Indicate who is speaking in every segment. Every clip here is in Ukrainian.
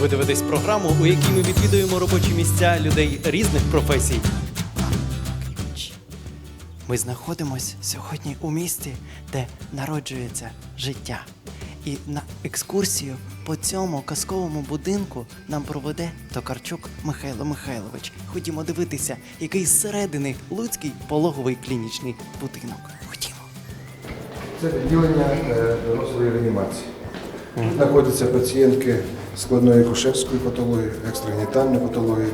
Speaker 1: Ви дивитесь програму, у якій ми відвідуємо робочі місця людей різних професій. Ми знаходимося сьогодні у місті, де народжується життя. І на екскурсію по цьому казковому будинку нам проведе Токарчук Михайло Михайлович. Ходімо дивитися, який зсередини Луцький пологовий клінічний будинок. Ходімо.
Speaker 2: Це відділення е, дорослої реанімації. Тут знаходяться пацієнтки складної кушерської патології, екстрагенітальної патології,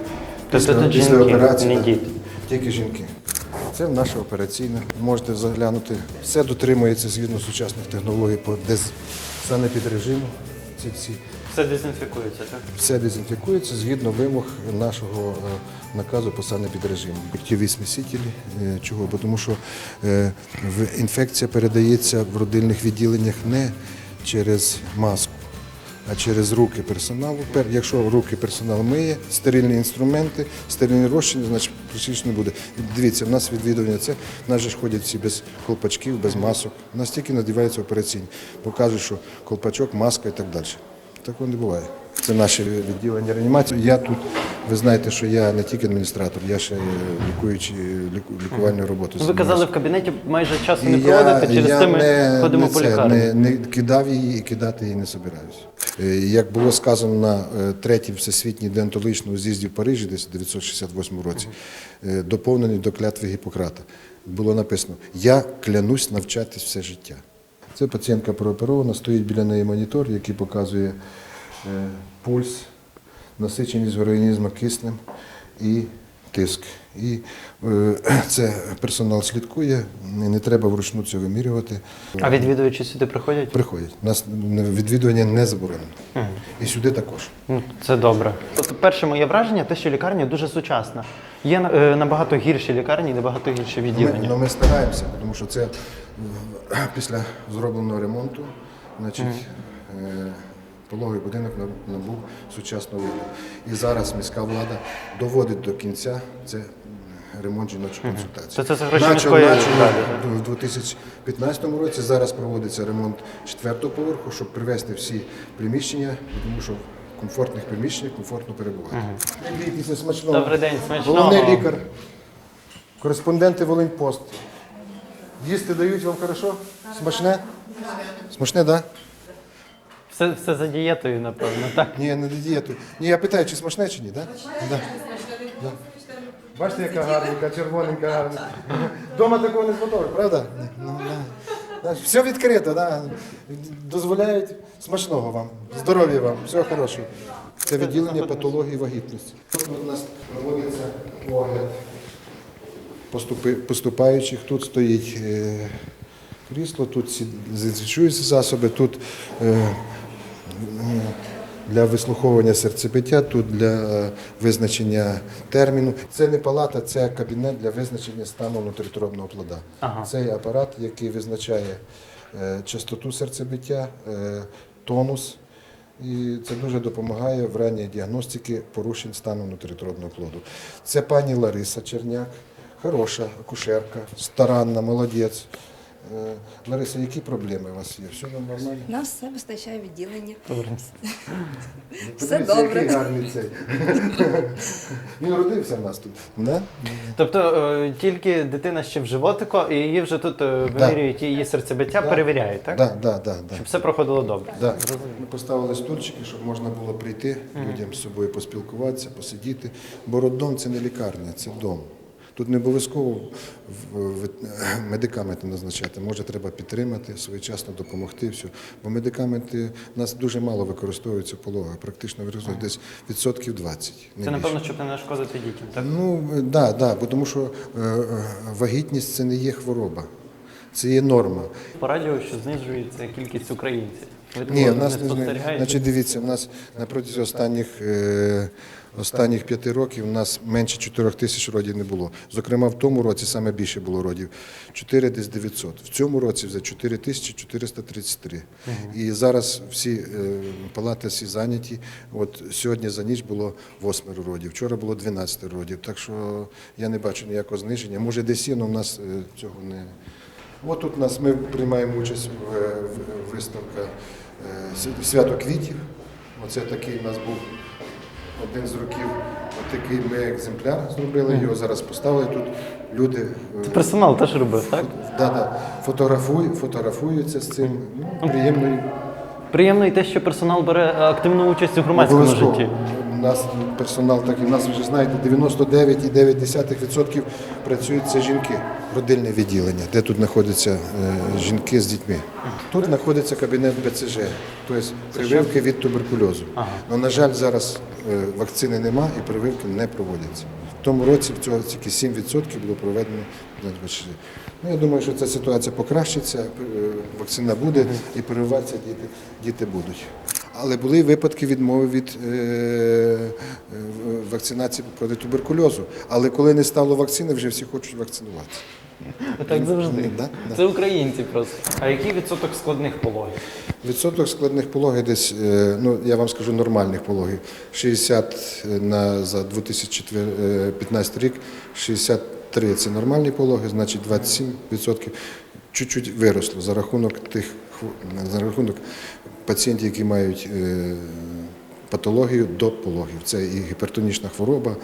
Speaker 3: Тобто
Speaker 2: після,
Speaker 3: тут
Speaker 2: після
Speaker 3: жінки,
Speaker 2: операції.
Speaker 3: не діти?
Speaker 2: Тільки жінки. Це наша операційна. Можете заглянути. Все дотримується згідно сучасних технологій по дез... санепідрежиму. Ці всі.
Speaker 3: Все дезінфікується, так?
Speaker 2: Все дезінфікується згідно вимог нашого е, наказу по санепідрежиму. Піктєві смісителі. Е, Чого? Бо Тому що е, інфекція передається в родильних відділеннях не через маску, а через руки персоналу. Якщо руки персонал миє, стерильні інструменти, стерильні розчини, значить практично не буде. Дивіться, в нас відвідування це, в нас ж ходять всі без колпачків, без масок. У нас тільки надіваються операційні, бо що колпачок, маска і так далі. Такого не буває. Це наше відділення реанімації. Я тут, ви знаєте, що я не тільки адміністратор, я ще лікуючий ліку- лікувальну роботу.
Speaker 3: Ви казали, в кабінеті майже часу не
Speaker 2: І
Speaker 3: проводите, через
Speaker 2: я
Speaker 3: те ми
Speaker 2: не,
Speaker 3: ходимо
Speaker 2: не
Speaker 3: по лікарні.
Speaker 2: Не, не кидав її і кидати її не собираюся. Е, Як було сказано на е, третій всесвітній деонтологічному з'їзді в Парижі, десь у 1968 році, е, доповнений до клятви Гіппократа, було написано: Я клянусь навчатись все життя. Це пацієнтка прооперована, стоїть біля неї монітор, який показує е, пульс, насиченість організму киснем і тиск. І е, це персонал слідкує, не, треба вручну це вимірювати.
Speaker 3: А відвідувачі сюди приходять?
Speaker 2: Приходять. У нас відвідування не заборонено. І сюди також.
Speaker 3: Ну, Це добре. Тобто, перше моє враження, те, що лікарня дуже сучасна. Є е, набагато гірші лікарні і набагато гірші відділення.
Speaker 2: ну, ми стараємося, тому що це е, після зробленого ремонту, значить, е, пологовий будинок набув сучасного вигляду. І зараз міська влада доводить до кінця це ремонт жіночої консультації.
Speaker 3: Це за гроші
Speaker 2: Начав-
Speaker 3: міської
Speaker 2: в 2015 році. Зараз проводиться ремонт четвертого поверху, щоб привести всі приміщення, тому що в комфортних приміщеннях комфортно перебувати. Не смачного.
Speaker 3: Добрий день, смачного.
Speaker 2: Головний лікар. Кореспонденти Волиньпост. Їсти дають вам хорошо? Смачне? Смачне, так? Да?
Speaker 3: Все, все за дієтою, напевно, так?
Speaker 2: Ні, не дієту. Ні, я питаю, чи смачне, чи ні, так? Да? Да. Бачите, яка гарненька, червоненька, гарна. Дома такого не зготовиш, правда? Ну, да. Все відкрито, да. дозволяють смачного вам, здоров'я вам, всього хорошого. Це відділення патології вагітності. Тут у нас проводиться огляд поступаючих. Тут стоїть е, крісло, тут сі- засоби, тут е, для вислуховування серцебиття, тут для е, визначення терміну. Це не палата, це кабінет для визначення стану внутрітробного плода.
Speaker 3: Ага.
Speaker 2: Це апарат, який визначає е, частоту серцебиття, е, тонус. І це дуже допомагає в ранній діагностиці порушень стану внутрітробного плоду. Це пані Лариса Черняк, хороша акушерка, старанна, молодець. Е, Лариса, які проблеми у вас є? Все нормально?
Speaker 4: Нас все вистачає відділення. Все
Speaker 2: Подивіться,
Speaker 4: добре.
Speaker 2: який гарний цей. Він родився в нас тут. Да?
Speaker 3: Тобто е, тільки дитина ще в животику, і її вже тут е, вимірюють її серцебиття, перевіряють, так?
Speaker 2: Да, да, да, да.
Speaker 3: Щоб все проходило добре.
Speaker 2: Да. Ми поставили стульчики, щоб можна було прийти людям з собою поспілкуватися, посидіти. Бо роддом це не лікарня, це дом. Тут не обов'язково медикаменти назначати. Може, треба підтримати, своєчасно допомогти. Все. Бо медикаменти у нас дуже мало використовуються в пологах, практично використовують десь відсотків 20.
Speaker 3: Це,
Speaker 2: більше.
Speaker 3: напевно, щоб не нашкодити дітям, так?
Speaker 2: Ну, так, да, да, бо тому що е, е, вагітність це не є хвороба, це є норма.
Speaker 3: По радіо, що знижується кількість українців. Ви
Speaker 2: Ні, в нас
Speaker 3: не
Speaker 2: не. Значить, дивіться, в нас на протязі останніх, е, останніх п'яти років у нас менше 4 тисяч родів не було. Зокрема, в тому році саме більше було родів 4 десь 900. В цьому році вже 4 тисячі 433. І зараз всі е, палати всі зайняті. От сьогодні за ніч було 8 родів, вчора було 12 родів. Так що я не бачу ніякого зниження. Може, десь є, але в нас е, цього не. От тут у нас ми приймаємо участь в, в виставка е, свято квітів. Оце такий у нас був один з років. Такий ми екземпляр зробили, його зараз поставили тут. Люди Це
Speaker 3: Персонал теж робив, так?
Speaker 2: да, да, фотографуй, фотографуються з цим. Ну, приємно.
Speaker 3: Приємно і те, що персонал бере активну участь у громадському житті.
Speaker 2: У нас персонал такий, у нас вже знаєте, 99,9% працюють це жінки. Родильне відділення, де тут знаходяться е, жінки з дітьми. Тут знаходиться кабінет БЦЖ, тобто прививки від туберкульозу. Але, на жаль, зараз е, вакцини нема і прививки не проводяться. В тому році цього тільки 7% було проведено БЦЖ. Ну, я думаю, що ця ситуація покращиться, е, вакцина буде і прививатися діти, діти будуть. Але були випадки відмови від е, е, вакцинації проти туберкульозу. Але коли не стало вакцини, вже всі хочуть вакцинуватися.
Speaker 3: Так завжди.
Speaker 2: Да, да.
Speaker 3: Це українці просто. А який відсоток складних пологів?
Speaker 2: Відсоток складних пологів десь, е, ну я вам скажу, нормальних пологів. 60 на, за 2015 рік, 63 це нормальні пологи, значить 27% чуть-чуть виросло за рахунок тих за рахунок пацієнтів, які мають е, патологію до пологів. Це і гіпертонічна хвороба,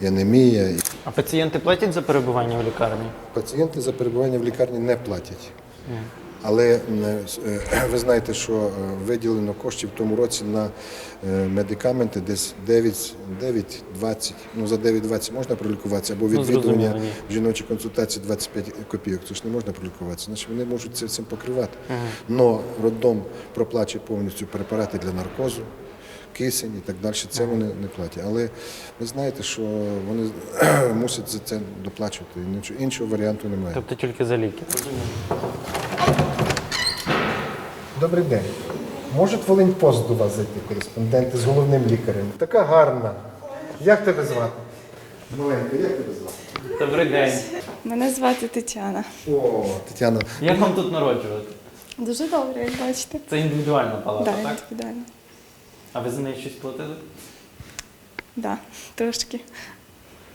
Speaker 2: і анемія.
Speaker 3: А пацієнти платять за перебування в лікарні?
Speaker 2: Пацієнти за перебування в лікарні не платять. Але е, е, ви знаєте, що е, виділено коштів в тому році на медикаменти десь 9, 9-20. Ну за 9-20 можна пролікуватися, або
Speaker 3: Ну,
Speaker 2: відвідування
Speaker 3: зрозуміло, ні.
Speaker 2: жіночі консультації 25 копійок. Це ж не можна пролікуватися. Значить вони можуть це цим покривати. Но роддом проплачує повністю препарати для наркозу. Кисень і так далі, це вони не платять. Але ви знаєте, що вони мусять за це доплачувати. Іншого варіанту немає.
Speaker 3: Тобто тільки за ліки.
Speaker 2: Добрий день. Можуть Волинь пост до вас зайти, кореспонденти з головним лікарем. Така гарна. Як тебе звати? Маленька, як тебе звати?
Speaker 3: Добрий день.
Speaker 5: Мене звати Тетяна.
Speaker 2: О, Тетяна.
Speaker 3: Як вам тут народжувати?
Speaker 5: Дуже добре, як бачите.
Speaker 3: Це індивідуальна палата,
Speaker 5: Да,
Speaker 3: так?
Speaker 5: індивідуально.
Speaker 3: А ви за неї щось платили?
Speaker 5: Да, трошки,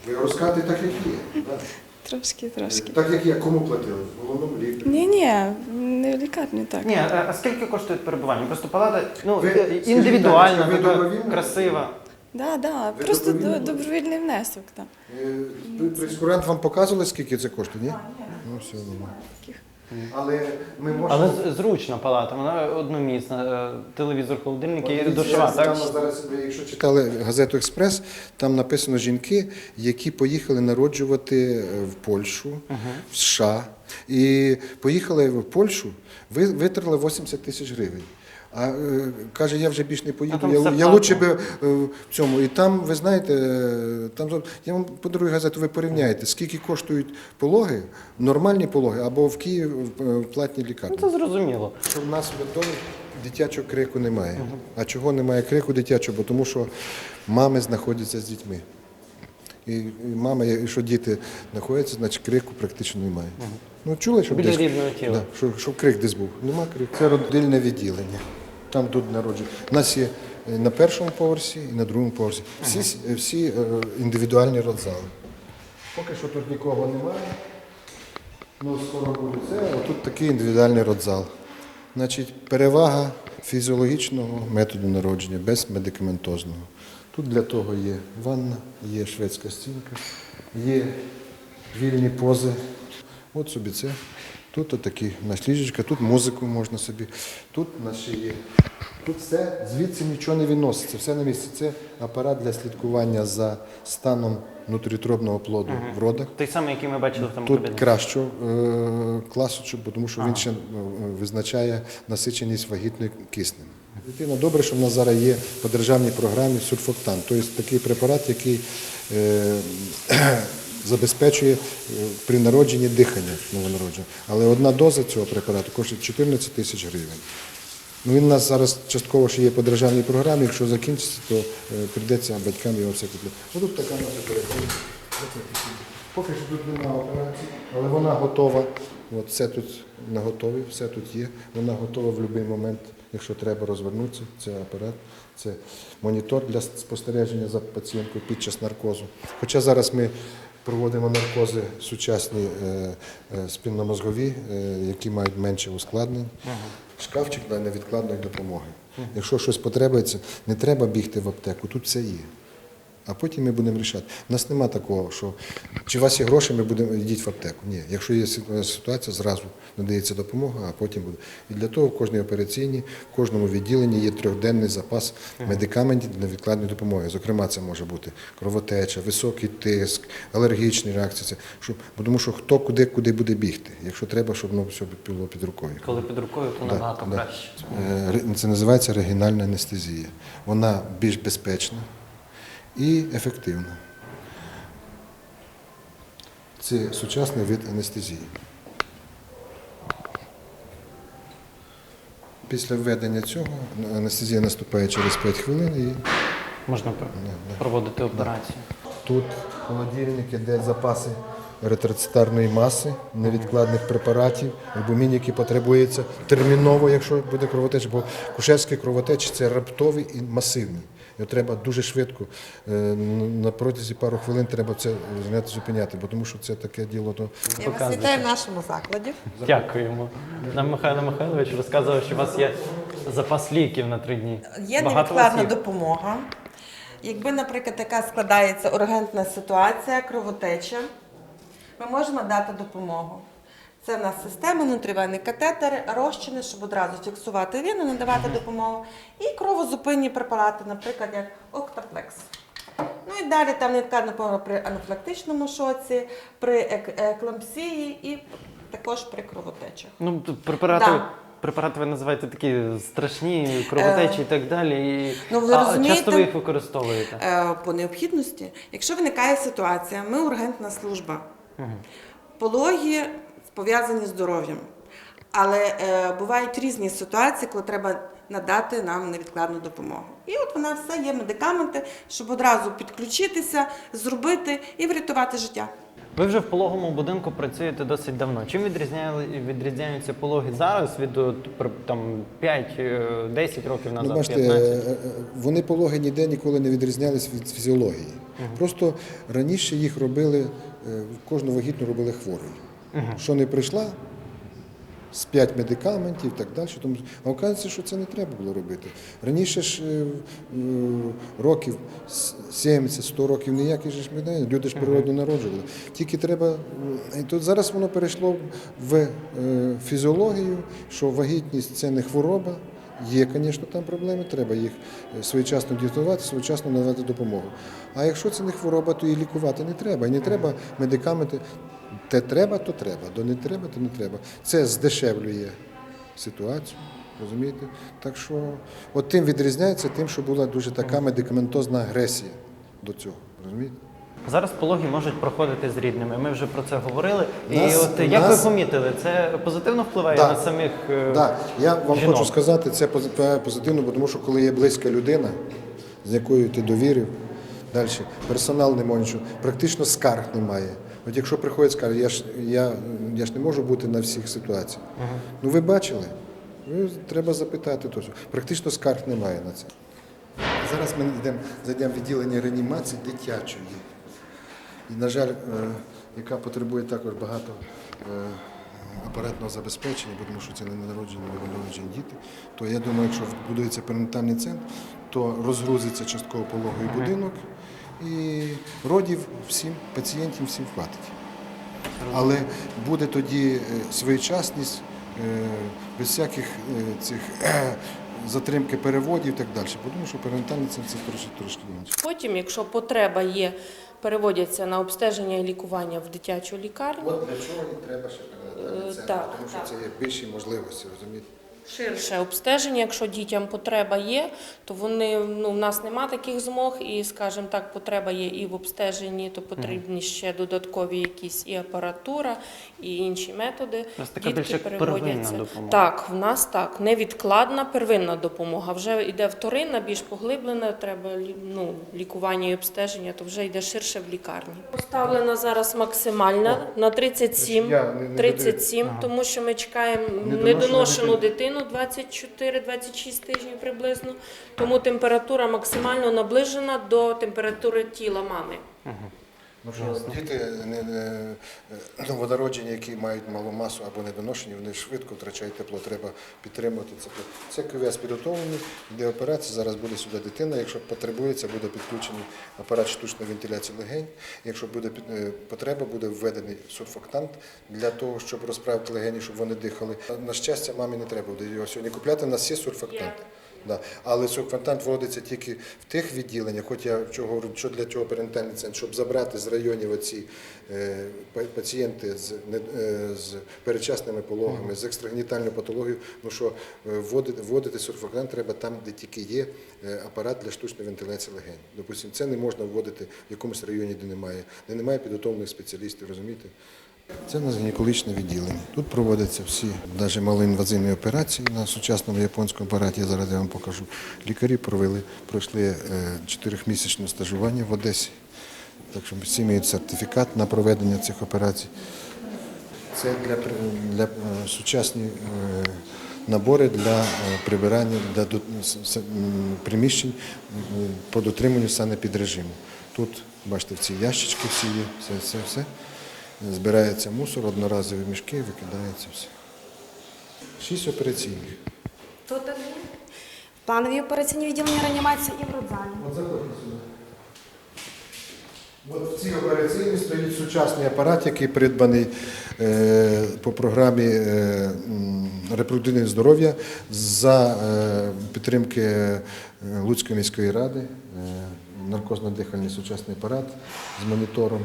Speaker 2: Ви розказуєте так, як є. так?
Speaker 5: Трошки, трошки.
Speaker 2: Так як я кому платили? Головному лікарі?
Speaker 5: Ні, ні, не в лікарні так.
Speaker 3: Ні, а, а скільки коштує перебування? Просто палата ну,
Speaker 2: Ви-
Speaker 3: е,
Speaker 2: скажіть,
Speaker 3: індивідуальна,
Speaker 2: ви
Speaker 3: така
Speaker 2: добровільно?
Speaker 3: красива.
Speaker 5: Да, да,
Speaker 2: Ви
Speaker 5: просто
Speaker 2: добровільно?
Speaker 5: до- добровільний внесок. Так.
Speaker 2: Е, Прескурант вам показували, скільки це коштує, ні? Ну, все нормально. Але ми можемо...
Speaker 3: Але з- зручна палата, вона одномісна, е, телевізор, холодильник і
Speaker 2: Дивіться,
Speaker 3: душова, так?
Speaker 2: Там зараз, ви якщо читали газету Експрес, там написано жінки, які поїхали народжувати е, в Польщу, в США. І поїхали в Польщу, ви- витратили 80 тисяч гривень. А е, каже, я вже більш не поїду. Я, я лучше би е, в цьому. І там, ви знаєте, е, там зо- я вам подарую газету, ви порівняєте, скільки коштують пологи, нормальні пологи, або в Києві в, е, в платній лікарні.
Speaker 3: Ну, це зрозуміло.
Speaker 2: Що в нас в домі дитячого крику немає. А чого немає крику дитячого? Бо тому що мами знаходяться з дітьми. І, і мама, якщо діти знаходяться, значить крику практично немає. Ну чули, що
Speaker 3: Біля
Speaker 2: десь,
Speaker 3: рідного тіла.
Speaker 2: Да, що, щоб крик десь був. Нема крику. Це родильне відділення. Там тут народжують. У нас є е, на першому поверсі і на другому поверсі. Всі, е, всі е, індивідуальні родзали. Поки що тут нікого немає. Ну, скоро буде це. Тут такий індивідуальний родзал. Значить, перевага фізіологічного методу народження, без медикаментозного. Тут для того є ванна, є шведська стінка, є вільні пози. От собі це. Тут отакі у нас ліжечка, тут музику можна собі. Тут ще є. Тут все, звідси нічого не відноситься, все на місці. Це апарат для слідкування за станом внутрітробного плоду в родах.
Speaker 3: Той самий, який ми бачили в тому
Speaker 2: Тут
Speaker 3: кабінеті.
Speaker 2: кращого е, класу, тому що він ще е, визначає насиченість вагітною киснем. Дитина, добре, що в нас зараз є по державній програмі сульфоктан, тобто такий препарат, який е, забезпечує е, при народженні дихання новонародженого. Але одна доза цього препарату коштує 14 тисяч гривень. Ну, він у нас зараз частково ще є по державній програмі. Якщо закінчиться, то е, прийдеться батькам його все купити. Ну, тут така наша територія. Поки що тут немає операції, але вона готова. От все тут на готові, все тут є. Вона готова в будь-який момент, якщо треба розвернутися. Це апарат, це монітор для спостереження за пацієнткою під час наркозу. Хоча зараз ми Проводимо наркози сучасні е, е, спінномозгові, е, які мають менше ускладнень. Шкафчик для невідкладної допомоги. Якщо щось потребується, не треба бігти в аптеку, тут все є. А потім ми будемо рішати. У нас нема такого, що чи у вас є гроші, ми будемо йдіть в аптеку. Ні, якщо є ситуація, зразу надається допомога, а потім буде. І для того в кожній операційній, в кожному відділенні є трьохденний запас медикаментів для невідкладної допомоги. Зокрема, це може бути кровотеча, високий тиск, алергічні реакції. Це, щоб, бо тому що хто куди, куди буде бігти. Якщо треба, щоб воно все було під рукою.
Speaker 3: Коли під рукою, то
Speaker 2: Да,
Speaker 3: набагато
Speaker 2: да.
Speaker 3: краще.
Speaker 2: Е, Це називається регінальна анестезія. Вона більш безпечна і ефективна. Це сучасний вид анестезії. Після введення цього анестезія наступає через 5 хвилин і
Speaker 3: Можна проводити операцію.
Speaker 2: Тут холодильник де запаси ретроцитарної маси, невідкладних препаратів, альбумін, який потребується терміново, якщо буде кровотеча, бо кушерські кровотечі це раптові і масивні. Його треба дуже швидко, е, на протязі пару хвилин треба це зняти, зупиняти, бо тому що це таке діло. То...
Speaker 6: Я вас вітаю в нашому закладі.
Speaker 3: Дякуємо. Нам Михайло Михайлович розказував, що у вас є запас ліків на три дні.
Speaker 6: Є
Speaker 3: Багато
Speaker 6: невідкладна допомога. Якби, наприклад, така складається ургентна ситуація, кровотеча, ми можемо дати допомогу. Це в нас система, внутрівенний катетер, розчини, щоб одразу фіксувати віну, надавати допомогу. І кровозупинні препарати, наприклад, як Октаплекс. Ну і далі там невідкладна допомога при анафілактичному шоці, при ек- еклампсії і також при кровотечах.
Speaker 3: Ну, препарати,
Speaker 6: Да.
Speaker 3: препарати ви називаєте такі страшні, кровотечі і так далі. І...
Speaker 6: ну, ви
Speaker 3: а часто ви їх використовуєте?
Speaker 6: Е, по необхідності, якщо виникає ситуація, ми ургентна служба. Пологи пов'язані з здоров'ям. Але е, бувають різні ситуації, коли треба надати нам невідкладну допомогу. І от вона все є медикаменти, щоб одразу підключитися, зробити і врятувати життя.
Speaker 3: Ви вже в пологовому будинку працюєте досить давно. Чим відрізняються пологи зараз від от, при- там, 5-10 років назад,
Speaker 2: Ну, бачите,
Speaker 3: 15?
Speaker 2: е, е, вони пологи ніде ніколи не відрізнялись від фізіології. Просто раніше їх робили, е, кожну вагітну робили хворою. Що не прийшла, з п'ять медикаментів і так далі. Тому, а оказується, що це не треба було робити. Раніше ж е, е, років 70-100 років ніяких ж медикаментів, люди ж природно народжували. Тільки треба. е, І тут зараз воно перейшло в фізіологію, що вагітність це не хвороба. Є, звісно, там проблеми, треба їх е, своєчасно діагностувати, своєчасно надавати допомогу. А якщо це не хвороба, то і лікувати не треба. І не треба медикаменти. Те треба, то треба, то не треба, то не треба. Це здешевлює ситуацію, розумієте? Так що от тим відрізняється тим, що була дуже така медикаментозна агресія до цього. Розумієте?
Speaker 3: Зараз пологи можуть проходити з рідними. Ми вже про це говорили. І от як
Speaker 2: нас-
Speaker 3: ви помітили, це позитивно впливає
Speaker 2: Да.
Speaker 3: на самих е,
Speaker 2: Так, я вам
Speaker 3: жінок?
Speaker 2: хочу сказати, це пози- позитивно, бо тому що коли є близька людина, з якою ти довірив, далі персонал не може нічого, практично скарг немає. От якщо приходять скарги, я ж, я, я ж не можу бути на всіх ситуаціях. Ну ви бачили? Ну, треба запитати то. Практично скарг немає на це. Зараз ми йдемо, зайдемо в відділення реанімації дитячої. І, на жаль, е, яка потребує також багато е, апаратного забезпечення, бо тому що це не народжені, не народжені діти. То я думаю, якщо будується перинатальний центр, то розгрузиться частково пологовий будинок і родів всім, пацієнтів всім хватить. Але буде тоді е, своєчасність, без всяких цих затримки переводів і так далі. Тому що перинатальний центр це трошки, трошки інше.
Speaker 7: Потім, якщо потреба є, переводяться на обстеження і лікування в дитячу лікарню.
Speaker 2: От для чого їм треба ще передати
Speaker 7: Е, так,
Speaker 2: тому що
Speaker 7: так.
Speaker 2: це є більші можливості, розумієте?
Speaker 7: Ширше обстеження, якщо дітям потреба є, то вони ну в нас нема таких змог, і скажімо так, потреба є і в обстеженні, то потрібні ще додаткові якісь і апаратура, і інші методи.
Speaker 3: У нас така як первинна допомога.
Speaker 7: Так, в нас так невідкладна первинна допомога. Вже йде вторинна, більш поглиблена. Треба ну, лікування і обстеження, то вже йде ширше в лікарні. Поставлена зараз максимальна на 37,
Speaker 2: Я не- не
Speaker 7: 37, тому що ми чекаємо
Speaker 2: недоношену дитину.
Speaker 7: Дитину 24-26 тижнів приблизно. Тому температура максимально наближена до температури тіла мами.
Speaker 2: Ну, що діти не, не, е, новонароджені, які мають малу масу або недоношені, вони швидко втрачають тепло. Треба підтримувати це. Це КВС підготовлений, йде операція. Зараз буде сюди дитина. Якщо потребується, буде підключений апарат штучної вентиляції легень. Якщо буде під- е, потреба, буде введений сурфактант для того, щоб розправити легені, щоб вони дихали. На щастя, мамі не треба буде його сьогодні купляти. У нас є сурфактант. Да. Але сурфактант вводиться тільки в тих відділеннях, хоч я чого говорю, що для чого перинатальний центр, щоб забрати з районів оці е, пацієнти з, не- е, з передчасними пологами, з екстрагенітальною патологією, ну що е, вводити, вводити сурфактант треба там, де тільки є е, апарат для штучної вентиляції легень. Допустимо, це не можна вводити в якомусь районі, де немає, де немає підготовлених спеціалістів, розумієте? Це у нас гінекологічне відділення. Тут проводяться всі, навіть малоінвазивні операції на сучасному японському апараті. Зараз я вам покажу. Лікарі провели, пройшли е, чотирьохмісячне стажування в Одесі. Так що всі мають сертифікат на проведення цих операцій. Це для, для е, сучасні е, набори для е, прибирання для приміщень по дотриманню санепідрежиму. Тут, бачите, ці ящички всі є, все, все, все. Збирається мусор, одноразові мішки, викидається все. Шість операційних.
Speaker 8: Тут планові операційні відділення реанімації і в родзалі.
Speaker 2: От заходьте сюди. От в цій операційній стоїть сучасний апарат, який придбаний е, по програмі е, репродуктивного здоров'я за е, підтримки е, Луцької міської ради. Е, наркозно-дихальний сучасний апарат з монітором.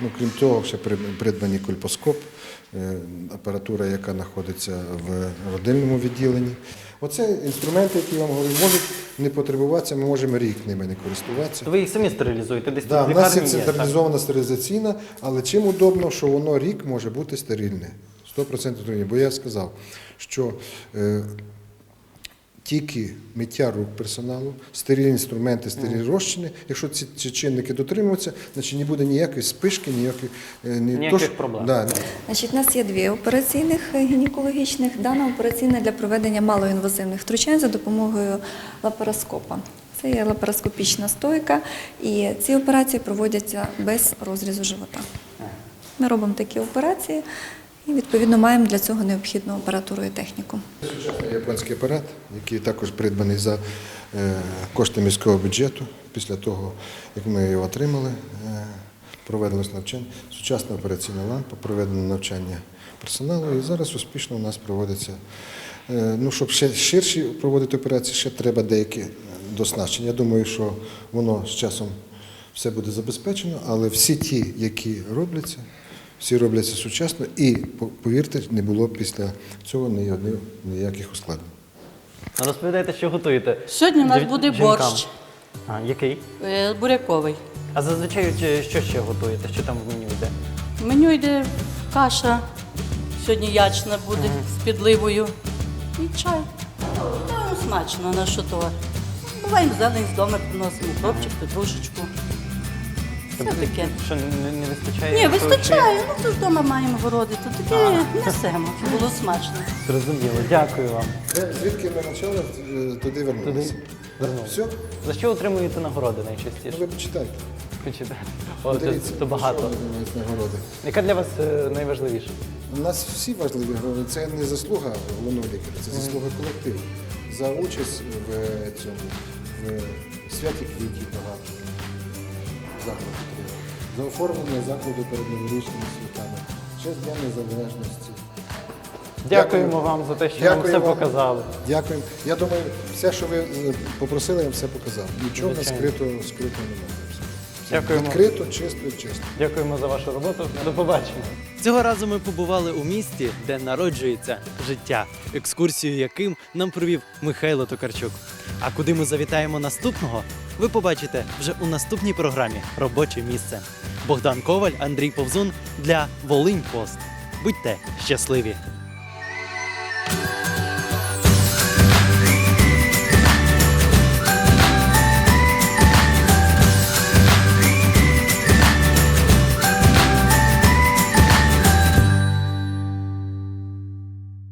Speaker 2: Ну, крім цього, ще при- придбаний кольпоскоп, е, апаратура, яка знаходиться в родильному відділенні. Оце інструменти, які я вам говорю, можуть не потребуватися, ми можемо рік ними не користуватися.
Speaker 3: Ви їх самі стерилізуєте, десь
Speaker 2: Да,
Speaker 3: тут
Speaker 2: у нас є централізована стерилізаційна, але чим удобно, що воно рік може бути стерильне. 100% стерильне. Бо я сказав, що е, тільки миття рук персоналу, стерильні інструменти, стерильні розчини, якщо ці, ці чинники дотримуються, значить не буде ніякої спишки, ніякої е, ні,
Speaker 3: Ніяких
Speaker 2: то,
Speaker 3: проблем.
Speaker 2: Да,
Speaker 5: Значить, у нас є дві операційних е, гінекологічних. Дана операційна для проведення малоінвазивних втручань за допомогою лапароскопа. Це є лапароскопічна стойка, і ці операції проводяться без розрізу живота. Ми робимо такі операції і, відповідно, маємо для цього необхідну апаратуру і техніку.
Speaker 2: Сучасний японський апарат, який також придбаний за е, кошти міського бюджету. Після того, як ми його отримали, е, проведалось навчання. Сучасна операційна лампа, проведено навчання персоналу, і зараз успішно у нас проводиться. е, Ну, щоб ще ширші проводити операції, ще треба деякі доснащення. Я думаю, що воно з часом все буде забезпечено, але всі ті, які робляться, всі робляться сучасно, і повірте, не було після цього ні одних ніяких ускладнень.
Speaker 3: Розповідайте, що готуєте.
Speaker 9: Сьогодні у нас
Speaker 3: Дів-
Speaker 9: буде
Speaker 3: жінкам.
Speaker 9: борщ
Speaker 3: А, який?
Speaker 9: е, буряковий.
Speaker 3: А зазвичай е, що ще готуєте? Що там в меню йде?
Speaker 9: В меню йде каша, сьогодні ячна буде з підливою. І чай. Та, ну, смачно, на що то. Буваємо зелень з дому приносимо, кропчик, петрушечку. Все таке.
Speaker 3: Що не, не вистачає?
Speaker 9: Ні, вистачає, ну то ж вдома маємо городи, то таке несемо, щоб було смачно.
Speaker 3: Зрозуміло, дякую вам.
Speaker 2: Де- Звідки ми почали, е, туди вернулися.
Speaker 3: Туди вернувся.
Speaker 2: Все?
Speaker 3: За що отримуєте нагороди
Speaker 2: Ну,
Speaker 3: найчастіше?
Speaker 2: ви почитайте.
Speaker 3: Почитайте. О, це, це багато.
Speaker 2: що називають нагороди.
Speaker 3: Яка для вас е, найважливіша?
Speaker 2: У нас всі важливі гроші. Це не заслуга головного лікаря, це заслуга колективу. За участь в цьому в святі квітів багато треба. За оформлення закладу перед новорічними святами. Ще з Дня Незалежності.
Speaker 3: Дякуємо
Speaker 2: Дякую.
Speaker 3: вам за те, що нам
Speaker 2: Дякую
Speaker 3: все
Speaker 2: вам.
Speaker 3: показали.
Speaker 2: Дякую. Я думаю, все, що ви е, попросили, я все показав. Нічого
Speaker 3: Звичайно.
Speaker 2: скрито, скрито немає. Все.
Speaker 3: Дякуємо.
Speaker 2: Відкрито, чисто і чесно.
Speaker 3: Дякуємо за вашу роботу. До побачення.
Speaker 1: Цього разу ми побували у місті, де народжується життя, екскурсію яким нам провів Михайло Токарчук. А куди ми завітаємо наступного, ви побачите вже у наступній програмі Робоче місце. Богдан Коваль, Андрій Повзун для Волинь Пост. Будьте щасливі!